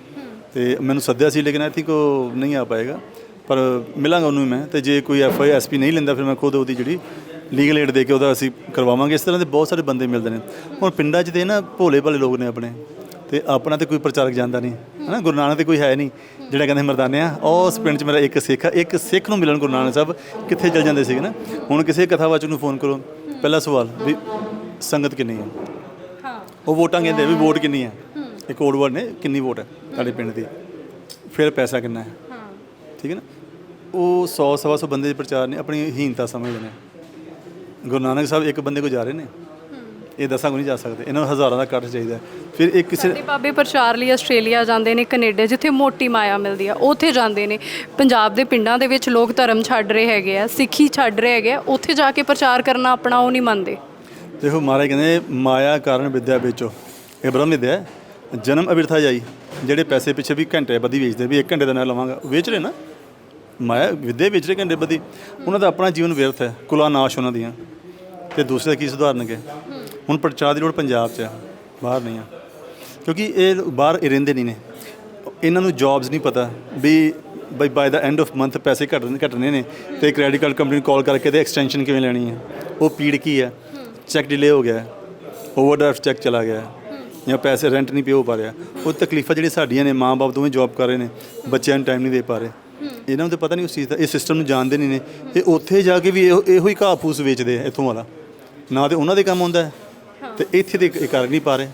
ਤੇ ਮੈਨੂੰ ਸੱਦਿਆ ਸੀ ਲੇਕਿਨ ਆਈ ਥਿੰਕ ਉਹ ਨਹੀਂ ਆ ਪਾਏਗਾ। ਪਰ ਮਿਲਾਂਗਾ ਉਹਨੂੰ ਮੈਂ ਤੇ ਜੇ ਕੋਈ ਐਫ ਆਈ ਐਸ ਪੀ ਨਹੀਂ ਲੈਂਦਾ ਫਿਰ ਮੈਂ ਖੁਦ ਉਹਦੀ ਜਿਹੜੀ ਲੀਗਲ ਏਡ ਦੇ ਕੇ ਉਹਦਾ ਅਸੀਂ ਕਰਵਾਵਾਂਗੇ। ਇਸ ਤਰ੍ਹਾਂ ਦੇ ਬਹੁਤ ਸਾਰੇ ਬੰਦੇ ਮਿਲਦੇ ਨੇ। ਹੁਣ ਪਿੰਡਾਂ 'ਚ ਤੇ ਨਾ ਭੋਲੇ ਭਾਲੇ ਲੋਕ ਨੇ ਆਪਣੇ। ਤੇ ਆਪਣਾ ਤੇ ਕੋਈ ਪ੍ਰਚਾਰਕ ਜਾਂਦਾ ਨਹੀਂ ਹਨਾ? ਗੁਰੂ ਨਾਨਕ ਤੇ ਕੋਈ ਹੈ ਨਹੀਂ ਜਿਹੜਾ ਕਹਿੰਦੇ ਮਰਦਾਨੇ ਆ। ਉਸ ਪਿੰਡ 'ਚ ਮੇਰਾ ਇੱਕ ਸਿੱਖ ਆ। ਇੱਕ ਸਿੱਖ ਨੂੰ ਮਿਲਣ ਗੁਰੂ ਨਾਨਕ ਸਾਹਿਬ ਕਿੱਥੇ ਚਲ ਜਾਂਦੇ ਸੀਗੇ ਨਾ? ਹੁਣ ਕਿਸੇ ਕਥਾਵਾਚਕ ਨੂੰ ਫੋਨ ਕਰੋ। ਪਹਿਲਾ ਸਵਾਲ ਵੀ ਸੰਗਤ ਕਿੰਨੀ ਹੈ ਹਾਂ। ਉਹ ਵੋਟਾਂ ਕਹਿੰਦੇ ਵੀ ਵੋਟ ਕਿੰਨੀ ਹੈ। ਇੱਕ ਕੋਡ ਵਰਡ ਨੇ ਕਿੰਨੀ ਵੋਟ ਹੈ। ਤੁਹਾਡੇ ਪਿੰਡ ਦੀ? ਫਿਰ ਪੈਸਾ ਕਿੰਨਾ ਹੈ ਹਾਂ। ਠੀਕ ਹੈ ਨਾ? ਉਹ 100 ਸਵਾ ਸੌ ਬੰਦੇ ਦੇ ਪ੍ਰਚਾਰ ਨੇ ਆਪਣੀ ਹੀਨਤਾ ਸਮਝਦੇ ਨੇ। ਗੁਰੂ ਨਾਨਕ ਸਾਹਿਬ ਇੱਕ ਬੰਦੇ ਕੋ ਜਾ ਰਹੇ ਨੇ। ਇਹ ਦਸਾਂ ਕੋ ਨਹੀਂ ਜਾ ਸਕਦੇ ਇਹਨਾਂ ਨੂੰ ਹਜ਼ਾਰਾਂ ਦਾ ਇਕੱਠ ਚਾਹੀਦਾ ਹੈ। ਫਿਰ ਇਹ ਕਿਸੇ ਸਾਡੇ ਬਾਬੇ ਪ੍ਰਚਾਰ ਲਈ ਆਸਟ੍ਰੇਲੀਆ ਜਾਂਦੇ ਨੇ ਕੈਨੇਡਾ ਜਿੱਥੇ ਮੋਟੀ ਮਾਇਆ ਮਿਲਦੀ ਆ ਉੱਥੇ ਜਾਂਦੇ ਨੇ। ਪੰਜਾਬ ਦੇ ਪਿੰਡਾਂ ਦੇ ਵਿੱਚ ਲੋਕ ਧਰਮ ਛੱਡ ਰਹੇ ਹੈਗੇ ਆ ਸਿੱਖੀ ਛੱਡ ਰਹੇ ਹੈਗੇ ਆ ਉੱਥੇ ਜਾ ਕੇ ਪ੍ਰਚਾਰ ਕਰਨਾ ਆਪਣਾ ਉਹ ਨਹੀਂ ਮੰਨਦੇ। ਦੇਖੋ ਮਹਾਰਾਜ ਕਹਿੰਦੇ ਮਾਇਆ ਕਾਰਨ ਵਿਦਿਆ ਵੇਚੋ। ਇਹ ਬ੍ਰਹਮ ਵਿਦਿਆ ਹੈ। ਜਨਮ ਅਵਿਰਥਾ ਜਾਈ ਜਿਹੜੇ ਪੈਸੇ ਪਿੱਛੇ ਵੀ ਘੰਟੇ ਬੱਦੀ ਵੇਚਦੇ ਵੀ 1 ਘੰਟੇ ਦਾ ਨਾ ਲਵਾਂਗਾ। ਵੇਚ ਰਹੇ ਨਾ? ਮਾਇਆ ਵਿਦਿਆ ਵੇਚ ਰਹੇ ਘੰਟੇ ਬੱਦੀ ਉਹਨਾਂ ਦਾ ਆਪਣਾ ਜੀਵਨ ਵਿਅਰਥ ਹੈ ਕੁਲਾ ਨਾਸ਼ ਉਹਨਾਂ ਦੀਆਂ। ਤੇ ਦੂਸਰੇ ਕੀ ਸੁਧਾਰਨਗੇ? ਹੁਣ ਪ੍ਰਚਾਰ ਦੀ ਲੋੜ ਪੰਜਾਬ 'ਚ ਆ, ਬਾਹਰ ਨਹੀਂ ਆ। ਕਿਉਂਕਿ ਇਹ ਬਾਹਰ ਇਹ ਰਹਿੰਦੇ ਨਹੀਂ ਨੇ। ਇਹਨਾਂ ਨੂੰ ਜੌਬਸ ਨਹੀਂ ਪਤਾ ਵੀ ਬਈ ਬਾਈ ਦਾ ਐਂਡ ਆਫ ਮੰਥ ਪੈਸੇ ਘਟਣੇ ਘਟਣੇ ਨੇ ਤੇ ਕ੍ਰੈਡਿਟ ਕਾਰਡ ਕੰਪਨੀ ਨੂੰ ਕਾਲ ਕਰਕੇ ਤੇ ਐਕਸਟੈਂਸ਼ਨ ਕਿਵੇਂ ਲੈਣੀ ਹੈ ਉਹ ਪੀੜ ਕੀ ਹੈ ਚੈੱਕ ਡਿਲੇ ਹੋ ਗਿਆ। ਓਵਰਡਰਾਫਟ ਚੈੱਕ ਚਲਾ ਗਿਆ। ਜਾਂ ਪੈਸੇ ਰੈਂਟ ਨਹੀਂ ਪੇ ਹੋ ਪਾ ਰਿਹਾ। ਉਹ ਤਕਲੀਫਾਂ ਜਿਹੜੀਆਂ ਸਾਡੀਆਂ ਨੇ, ਮਾਂ-ਬਾਪ ਦੋਵੇਂ ਜੌਬ ਕਰ ਰਹੇ ਨੇ, ਬੱਚਿਆਂ ਨੂੰ ਟਾਈਮ ਨਹੀਂ ਦੇ ਪਾ ਰਹੇ। ਇਹਨਾਂ ਨੂੰ ਤਾਂ ਪਤਾ ਨਹੀਂ ਉਸ ਚੀਜ਼ ਦਾ, ਇਹ ਸਿਸਟਮ ਨੂੰ ਜਾਣਦੇ ਨਹੀਂ ਨੇ। ਤੇ ਉੱਥੇ ਜਾ ਕੇ ਵੀ ਇਹੋ ਹੀ ਘਾਹ ਫੂਸ ਵੇਚਦੇ ਆ ਇੱਥੋਂ ਵਾਲਾ। ਨਾ ਤੇ ਉਹਨਾਂ ਦੇ ਕੰਮ ਆਉਂਦਾ। ਹੈ ਤੇ ਇੱਥੇ ਦੇ ਇਹ ਕਰ ਨਹੀਂ ਪਾ ਰਹੇ।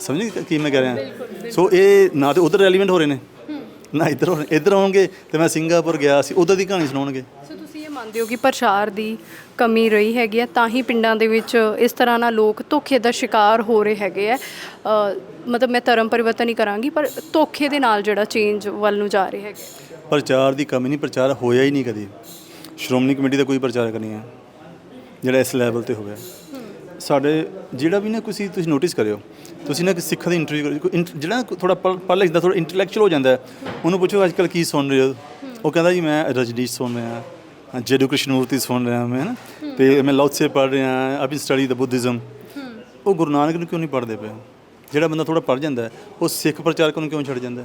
ਸਮਝ ਕੀ ਮੈਂ ਕਹਿ ਰਿਹਾ? ਸੋ ਇਹ ਨਾ ਤੇ ਉਧਰ ਰੈਲੀਵੈਂਟ ਹੋ ਰਹੇ ਨੇ। ਨਾ ਇੱਧਰ ਹੋ ਰਹੇ ਇੱਧਰ ਆਉਣਗੇ ਤੇ ਮੈਂ ਸਿੰਗਾਪੁਰ ਗਿਆ ਸੀ ਉਧਰ ਦੀ ਕਹਾਣੀ ਸੁਣਾਉਣਗੇ। ਸੋ ਤੁਸੀਂ ਇਹ ਮੰਨਦੇ ਹੋ ਕਿ ਪ੍ਰਚਾਰ ਦੀ ਕਮੀ ਰਹੀ ਹੈਗੀ ਆ ਤਾਂ ਹੀ ਪਿੰਡਾਂ ਦੇ ਵਿੱਚ ਇਸ ਤਰ੍ਹਾਂ ਨਾਲ ਲੋਕ ਧੋਖੇ ਦਾ ਸ਼ਿਕਾਰ ਹੋ ਰਹੇ ਹੈਗੇ ਆ ਮਤਲਬ ਮੈਂ ਧਰਮ ਪਰਿਵਰਤਨ ਹੀ ਕਰਾਂਗੀ ਪਰ ਧੋਖੇ ਦੇ ਨਾਲ ਜਿਹੜਾ ਚੇਂਜ ਵੱਲ ਨੂੰ ਜਾ ਰਹੇ ਹੈਗੇ ਪ੍ਰਚਾਰ ਦੀ ਕਮੀ ਨਹੀਂ ਪ੍ਰਚਾਰ ਹੋਇਆ ਹੀ ਨਹੀਂ ਕਦੀ। ਸ਼੍ਰੋਮਣੀ ਕਮੇਟੀ ਦਾ ਕੋਈ ਪ੍ਰਚਾਰਕ ਨਹੀਂ ਹੈ ਜਿਹੜਾ ਇਸ ਲੈਵਲ ਤੇ ਹੋਵੇ ਸਾਡੇ ਜਿਹੜਾ ਵੀ ਨਾ ਤੁਸੀਂ ਤੁਸੀਂ ਨੋਟਿਸ ਕਰਿਓ ਤੁਸੀਂ ਨਾ ਕਿ ਸਿੱਖਾਂ ਦੀ ਇੰਟਰਵਿਊ ਜਿਹੜਾ ਥੋੜਾ ਪੜ੍ਹ ਲਿਖਦਾ ਥੋੜਾ ਇੰਟੈਲੈਕਚੁਅਲ ਹੋ ਜਾਂਦਾ ਉਹਨੂੰ ਪੁੱਛੋ ਅੱਜ ਕੱਲ ਕੀ ਸੁਣ ਰਹੇ ਹੋ? ਉਹ ਕਹਿੰਦਾ ਜੀ ਮੈਂ ਰਜਨੀਸ਼ ਸੁਣ ਰਿਹਾ ਹਾਂ ਜੇਡੂ ਕ੍ਰਿਸ਼ਨਮੂਰਤੀ ਸੁਣ ਰਿਹਾ ਮੈਂ ਨਾ ਤੇ ਮੈਂ ਲਾਉਤਸੇ ਪੜ੍ਹ ਰਿਹਾ ਅਭੀ ਸਟੱਡੀ ਦ ਬੁੱਧਿਜ਼ਮ। ਉਹ ਗੁਰੂ ਨਾਨਕ ਨੂੰ ਕਿਉਂ ਨਹੀਂ ਪੜ੍ਹਦੇ ਪਏ? ਜਿਹੜਾ ਬੰਦਾ ਥੋੜਾ ਪੜ੍ਹ ਜਾਂਦਾ ਉਹ ਸਿੱਖ ਪ੍ਰਚਾਰਕ ਨੂੰ ਕਿਉਂ ਛੱਡ ਜਾਂਦਾ?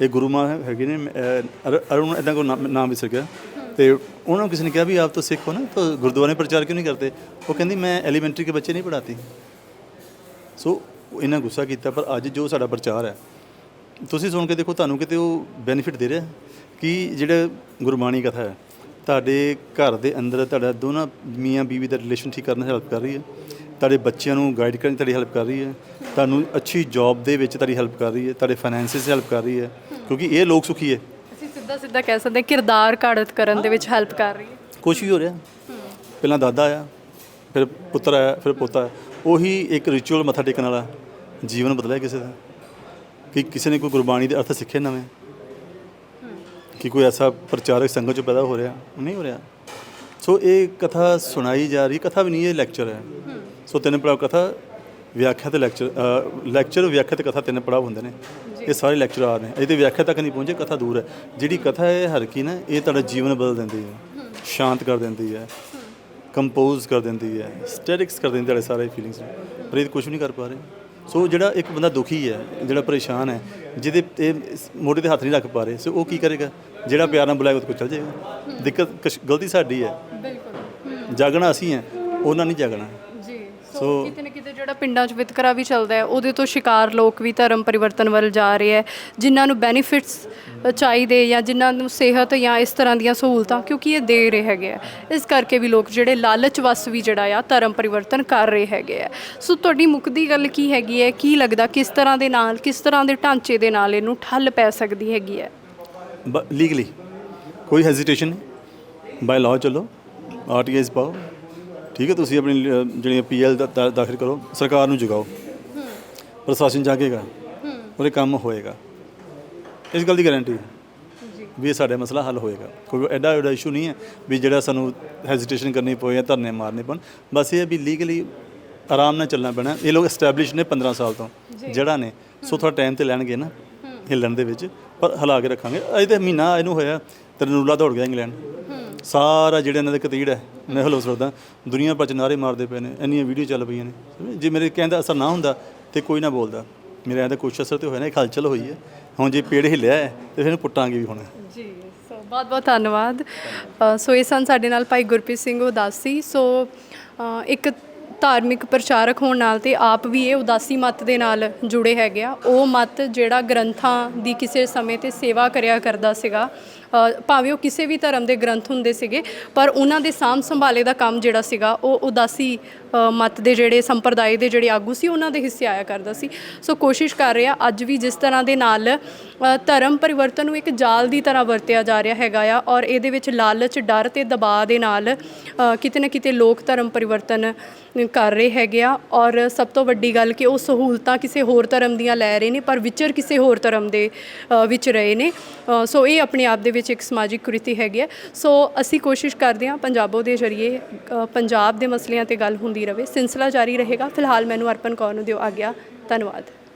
ਇਹ ਗੁਰੂ ਮਾਂ ਹੈਗੇ ਨੇ ਅਰੁਣ ਇਦਾਂ ਕੋ ਨਾਮ ਨਾਮ ਵਿਸਰ ਗਿਆ। ਤੇ ਉਹਨਾਂ ਨੂੰ ਕਿਸੇ ਨੇ ਕਿਹਾ ਵੀ ਆਪ ਤਾਂ ਸਿੱਖ ਹੋ ਨਾ, ਤਾਂ ਗੁਰਦੁਆਰੇ ਪ੍ਰਚਾਰ ਕਿਉਂ ਨਹੀਂ ਕਰਦੇ? ਉਹ ਕਹਿੰਦੀ, ਮੈਂ ਐਲੀਮੈਂਟਰੀ ਕੇ ਬੱਚੇ ਨਹੀਂ ਪੜਾਤੀ ਸੋ ਇਹਨਾਂ ਗੁੱਸਾ ਕੀਤਾ, ਪਰ ਅੱਜ ਜੋ ਸਾਡਾ ਪ੍ਰਚਾਰ ਹੈ, ਤੁਸੀਂ ਸੁਣ ਕੇ ਦੇਖੋ, ਤੁਹਾਨੂੰ ਕਿਤੇ ਉਹ ਬੈਨੀਫਿਟ ਦੇ ਰਿਹਾ? ਕਿ ਜਿਹੜਾ ਗੁਰਬਾਣੀ ਕਥਾ ਹੈ, ਤੁਹਾਡੇ ਘਰ ਦੇ ਅੰਦਰ ਤੁਹਾਡਾ ਦੋਨਾਂ ਮੀਆਂ ਬੀਵੀ ਦਾ ਰਿਲੇਸ਼ਨ ਠੀਕ ਕਰਨ 'ਚ ਹੈਲਪ ਕਰ ਰਹੀ ਹੈ। ਤੁਹਾਡੇ ਬੱਚਿਆਂ ਨੂੰ ਗਾਈਡ ਕਰਨ 'ਚ ਤੁਹਾਡੀ ਹੈਲਪ ਕਰ ਰਹੀ ਹੈ। ਤੁਹਾਨੂੰ ਅੱਛੀ ਜੌਬ ਦੇ ਵਿੱਚ ਤੁਹਾਡੀ ਹੈਲਪ ਕਰ ਰਹੀ ਹੈ। ਤੁਹਾਡੇ ਫਾਈਨੈਂਸਿਸ ਹੈਲਪ ਕਰ ਰਹੀ ਹੈ। ਕਿਉਂਕਿ ਇਹ ਲੋਕ ਸੁਖੀ ਹੈ। ਸਿੱਧਾ ਸਿੱਧਾ ਕਹਿ ਸਕਦੇ ਹਾਂ, ਕਿਰਦਾਰ ਘੜਤ ਕਰਨ ਦੇ ਵਿੱਚ ਹੈਲਪ ਕਰ ਰਹੀ ਹੈ। ਕੁਛ ਵੀ ਹੋ ਰਿਹਾ। ਪਹਿਲਾਂ ਦਾਦਾ ਆ, ਫਿਰ ਪੁੱਤਰ ਆਇਆ ਫਿਰ ਪੋਤਾ ਆਇਆ। ਉਹੀ ਇੱਕ ਰਿਚੁਅਲ ਮੱਥਾ ਟੇਕਣ ਵਾਲਾ ਜੀਵਨ ਬਦਲਿਆ ਕਿਸੇ ਦਾ। ਕਿ ਕਿਸੇ ਨੇ ਕੋਈ ਗੁਰਬਾਣੀ ਦੇ ਅਰਥ ਸਿੱਖੇ ਨਵੇਂ। ਕਿ ਕੋਈ ਐਸਾ ਪ੍ਰਚਾਰਕ ਸੰਗਤ ਚ ਪੈਦਾ ਹੋ ਰਿਹਾ, ਨਹੀਂ ਹੋ ਰਿਹਾ। ਸੋ ਇਹ ਕਥਾ ਸੁਣਾਈ ਜਾ ਰਹੀ, ਕਥਾ ਵੀ ਨਹੀਂ, ਇਹ ਲੈਕਚਰ ਹੈ। ਸੋ ਤਿੰਨ ਪੜਾਅ ਕਥਾ, ਵਿਆਖਿਆ ਤੇ ਲੈਕਚਰ ਲੈਕਚਰ ਵਿਆਖਿਆ ਤੇ ਕਥਾ ਤਿੰਨ ਪੜਾਅ ਹੁੰਦੇ ਨੇ। ਇਹ ਸਾਰੇ ਲੈਕਚਰ ਆ ਨੇ। ਇਹ ਤੇ ਵਿਆਖਿਆ ਤੱਕ ਨਹੀਂ ਪਹੁੰਚੇ ਕਥਾ ਦੂਰ ਹੈ। ਜਿਹੜੀ ਕਥਾ ਹੈ ਹਰ ਕੀ ਨਾ ਇਹ ਤੁਹਾਡਾ ਜੀਵਨ ਬਦਲ ਦਿੰਦੀ ਹੈ। ਸ਼ਾਂਤ ਕਰ ਦਿੰਦੀ ਹੈ। ਕੰਪੋਜ਼ ਕਰ ਦਿੰਦੀ ਹੈ। ਸਟੈਟਿਕਸ ਕਰ ਦਿੰਦੀ ਹੈ ਤੁਹਾਡੇ ਸਾਰੇ ਫੀਲਿੰਗਸ ਨੂੰ। ਪਰ ਇਹ ਕੁਝ ਨਹੀਂ ਕਰ ਪਾ ਰਹੇ। ਸੋ ਜਿਹੜਾ ਇੱਕ ਬੰਦਾ ਦੁਖੀ ਹੈ ਜਿਹੜਾ ਪਰੇਸ਼ਾਨ ਹੈ ਜਿਹਦੇ ਤੇ ਮੋਢੇ ਤੇ ਹੱਥ ਨਹੀਂ ਰੱਖ ਪਾ ਰਹੇ ਸੋ ਉਹ ਕੀ ਕਰੇਗਾ? ਜਿਹੜਾ ਪਿਆਰ ਨਾਲ ਬੁਲਾਏਗਾ ਉਹ ਕੋਲ ਚੱਲ ਜਾਏਗਾ। ਦਿੱਕਤ ਗਲਤੀ ਸਾਡੀ ਹੈ। ਬਿਲਕੁਲ। ਜਾਗਣਾ ਅਸੀਂ ਹੈ ਉਹਨਾਂ ਨਹੀਂ ਜਾਗਣਾ। ਸੋ- ਕਿਤੇ ਨਾ ਕਿਤੇ ਜਿਹੜਾ ਪਿੰਡਾਂ 'ਚ ਵਿਤਕਰਾ ਵੀ ਚੱਲਦਾ ਹੈ ਉਹਦੇ ਤੋਂ ਸ਼ਿਕਾਰ ਲੋਕ ਵੀ ਧਰਮ ਪਰਿਵਰਤਨ ਵੱਲ ਜਾ ਰਹੇ ਹੈ ਜਿਨ੍ਹਾਂ ਨੂੰ ਬੈਨੀਫਿਟਸ ਚਾਹੀਦੇ ਜਾਂ ਜਿਨ੍ਹਾਂ ਨੂੰ ਸਿਹਤ ਜਾਂ ਇਸ ਤਰ੍ਹਾਂ ਦੀਆਂ ਸਹੂਲਤਾਂ ਕਿਉਂਕਿ ਇਹ ਦੇ ਰਹੇ ਹੈਗੇ ਆ ਇਸ ਕਰਕੇ ਵੀ ਲੋਕ ਜਿਹੜੇ ਲਾਲਚ ਵਸ ਵੀ ਜਿਹੜਾ ਆ ਧਰਮ ਪਰਿਵਰਤਨ ਕਰ ਰਹੇ ਹੈਗੇ ਆ ਸੋ ਤੁਹਾਡੀ ਮੁੱਕਦੀ ਗੱਲ ਕੀ ਹੈਗੀ ਹੈ? ਕੀ ਲੱਗਦਾ ਕਿਸ ਤਰ੍ਹਾਂ ਦੇ ਨਾਲ ਕਿਸ ਤਰ੍ਹਾਂ ਦੇ ਢਾਂਚੇ ਦੇ ਨਾਲ ਇਹਨੂੰ ਠੱਲ ਪੈ ਸਕਦੀ ਹੈਗੀ ਹੈ? ਲੀਗਲੀ ਕੋਈ ਹੈਜ਼ਿਟੇਸ਼ਨ ਨਹੀਂ। ਬਾਈ ਲਾਅ ਚੱਲੋ ਆਰਟੀਆਈਸ ਪਾਓ। ਠੀਕ ਹੈ ਤੁਸੀਂ ਆਪਣੀ ਅਹ, ਜਿਹੜੀਆਂ ਪੀਐਲ ਦਾਖਲ ਕਰੋ ਸਰਕਾਰ ਨੂੰ ਜਗਾਓ। ਪ੍ਰਸ਼ਾਸਨ ਜਾਗੇਗਾ ਉਹਦੇ ਕੰਮ ਹੋਏਗਾ। ਇਸ ਗੱਲ ਦੀ ਗਾਰੰਟੀ ਵੀ ਇਹ ਸਾਡਾ ਮਸਲਾ ਹੱਲ ਹੋਏਗਾ। ਕੋਈ ਐਡਾ ਐਡਾ ਇਸ਼ੂ ਨਹੀਂ ਹੈ ਵੀ ਜਿਹੜਾ ਸਾਨੂੰ ਹੈਜ਼ਿਟੇਸ਼ਨ ਕਰਨੀ ਪਵੇ ਜਾਂ ਧਰਨੇ ਮਾਰਨੇ ਪੈਣ। ਬਸ ਇਹ ਹੈ ਵੀ ਲੀਗਲੀ ਆਰਾਮ ਨਾਲ ਚੱਲਣਾ ਪੈਣਾ। ਇਹ ਲੋਕ ਐਸਟੈਬਲਿਸ਼ ਨੇ 15 ਸਾਲ ਤੋਂ ਜਿਹੜਾ ਨੇ। ਸੋ ਥੋੜਾ ਟਾਈਮ ਤੇ ਲੈਣਗੇ ਨਾ ਹਿੱਲਣ ਦੇ ਵਿੱਚ ਪਰ ਹਲਾ ਕੇ ਰੱਖਾਂਗੇ। ਅਜੇ ਤੇ ਮਹੀਨਾ ਇਹਨੂੰ ਹੋਇਆ। ਤਰਨੂਲਾ ਦੌੜ ਗਿਆ ਇੰਗਲੈਂਡ। ਸਾਰਾ ਜਿਹੜਾ ਇਹਨਾਂ ਦੇ ਕਤੀੜ ਹੈ, ਮੈਂ ਹਲੋ ਸਕਦਾ ਦੁਨੀਆ ਭਰ ਚ ਨਾਰੇ ਮਾਰਦੇ ਪਏ ਨੇ, ਇੰਨੀਆਂ ਵੀਡੀਓ ਚੱਲ ਪਈਆਂ ਨੇ। ਜੇ ਮੇਰੇ ਕਹਿੰਦਾ ਅਸਰ ਨਾ ਹੁੰਦਾ ਤੇ ਕੋਈ ਨਾ ਬੋਲਦਾ। ਮੇਰੇ ਐਂ ਤਾਂ ਕੁਛ ਅਸਰ ਤੇ ਹੋਇਆ ਨਾ, ਇੱਕ ਹਲਚਲ ਹੋਈ ਹੈ। ਹੁਣ ਜੇ ਪੇੜ ਹਿੱਲਿਆ ਹੈ ਤੇ ਫਿਰ ਇਹਨੂੰ ਪੁੱਟਾਂਗੇ ਵੀ ਹੁਣ। ਜੀ, ਸੋ ਬਹੁਤ ਬਹੁਤ ਧੰਨਵਾਦ ਸੋ ਇਹ ਸਨ ਸਾਡੇ ਨਾਲ ਭਾਈ ਗੁਰਪ੍ਰੀਤ ਸਿੰਘ ਉਦਾਸੀ। ਸੋ ਇੱਕ ਧਾਰਮਿਕ ਪ੍ਰਚਾਰਕ ਹੋਣ ਨਾਲ ਤੇ ਆਪ ਵੀ ਇਹ ਉਦਾਸੀ ਮਤ ਦੇ ਨਾਲ ਜੁੜੇ ਹੈਗੇ ਆ। ਉਹ ਮਤ ਜਿਹੜਾ ਗ੍ਰੰਥਾਂ ਦੀ ਕਿਸੇ ਸਮੇਂ ਤੇ ਸੇਵਾ ਕਰਿਆ ਕਰਦਾ ਸੀਗਾ ਭਾਵੇਂ ਉਹ ਕਿਸੇ ਵੀ ਧਰਮ ਦੇ ਗ੍ਰੰਥ ਹੁੰਦੇ ਸੀਗੇ ਪਰ ਉਹਨਾਂ ਦੇ ਸਾਂਭ ਸੰਭਾਲੇ ਦਾ ਕੰਮ ਜਿਹੜਾ ਸੀਗਾ ਉਹ ਉਦਾਸੀ ਅ, ਮਤ ਦੇ ਜਿਹੜੇ ਸੰਪਰਦਾਇ ਦੇ ਜਿਹੜੇ ਆਗੂ ਸੀ ਉਹਨਾਂ ਦੇ ਹਿੱਸੇ ਆਇਆ ਕਰਦਾ ਸੀ। ਸੋ ਕੋਸ਼ਿਸ਼ ਕਰ ਰਿਹਾ ਅੱਜ ਵੀ ਜਿਸ ਤਰ੍ਹਾਂ ਦੇ ਨਾਲ ਧਰਮ ਪਰਿਵਰਤਨ ਨੂੰ ਇੱਕ ਜਾਲ ਦੀ ਤਰ੍ਹਾਂ ਵਰਤਿਆ ਜਾ ਰਿਹਾ ਹੈਗਾ ਆ ਔਰ ਇਹਦੇ ਵਿੱਚ ਲਾਲਚ ਡਰ ਤੇ ਦਬਾਅ ਦੇ ਨਾਲ ਕਿਤੇ ਨਾ ਕਿਤੇ ਲੋਕ ਧਰਮ ਪਰਿਵਰਤਨ ਕਰ ਰਹੇ ਹੈਗੇ ਆ। ਔਰ ਸਭ ਤੋਂ ਵੱਡੀ ਗੱਲ ਕਿ ਉਹ ਸਹੂਲਤਾਂ ਕਿਸੇ ਹੋਰ ਧਰਮ ਦੀਆਂ ਲੈ ਰਹੇ ਨੇ ਪਰ ਵਿਚਰ ਕਿਸੇ ਹੋਰ ਧਰਮ ਦੇ ਵਿੱਚ ਰਹੇ ਨੇ। ਸੋ ਇਹ ਆਪਣੇ ਆਪ ਦੇ ਵਿੱਚ ਇੱਕ ਸਮਾਜਿਕ ਕੁਰੀਤੀ ਹੈਗੀ ਹੈ। ਸੋ ਅਸੀਂ ਕੋਸ਼ਿਸ਼ ਕਰਦੇ ਹਾਂ ਪੰਜਾਬੋ ਦੇ ਜ਼ਰੀਏ ਪੰਜਾਬ ਦੇ ਮਸਲਿਆਂ ਤੇ ਗੱਲ ਹੁੰਦੀ ਰਹੇ ਸਿਲਸਿਲਾ ਜਾਰੀ ਰਹੇਗਾ। ਫਿਲਹਾਲ ਮੈਨੂੰ ਅਰਪਣ ਕੌਰ ਨੂੰ ਦਿਓ ਆਗਿਆ। ਧੰਨਵਾਦ।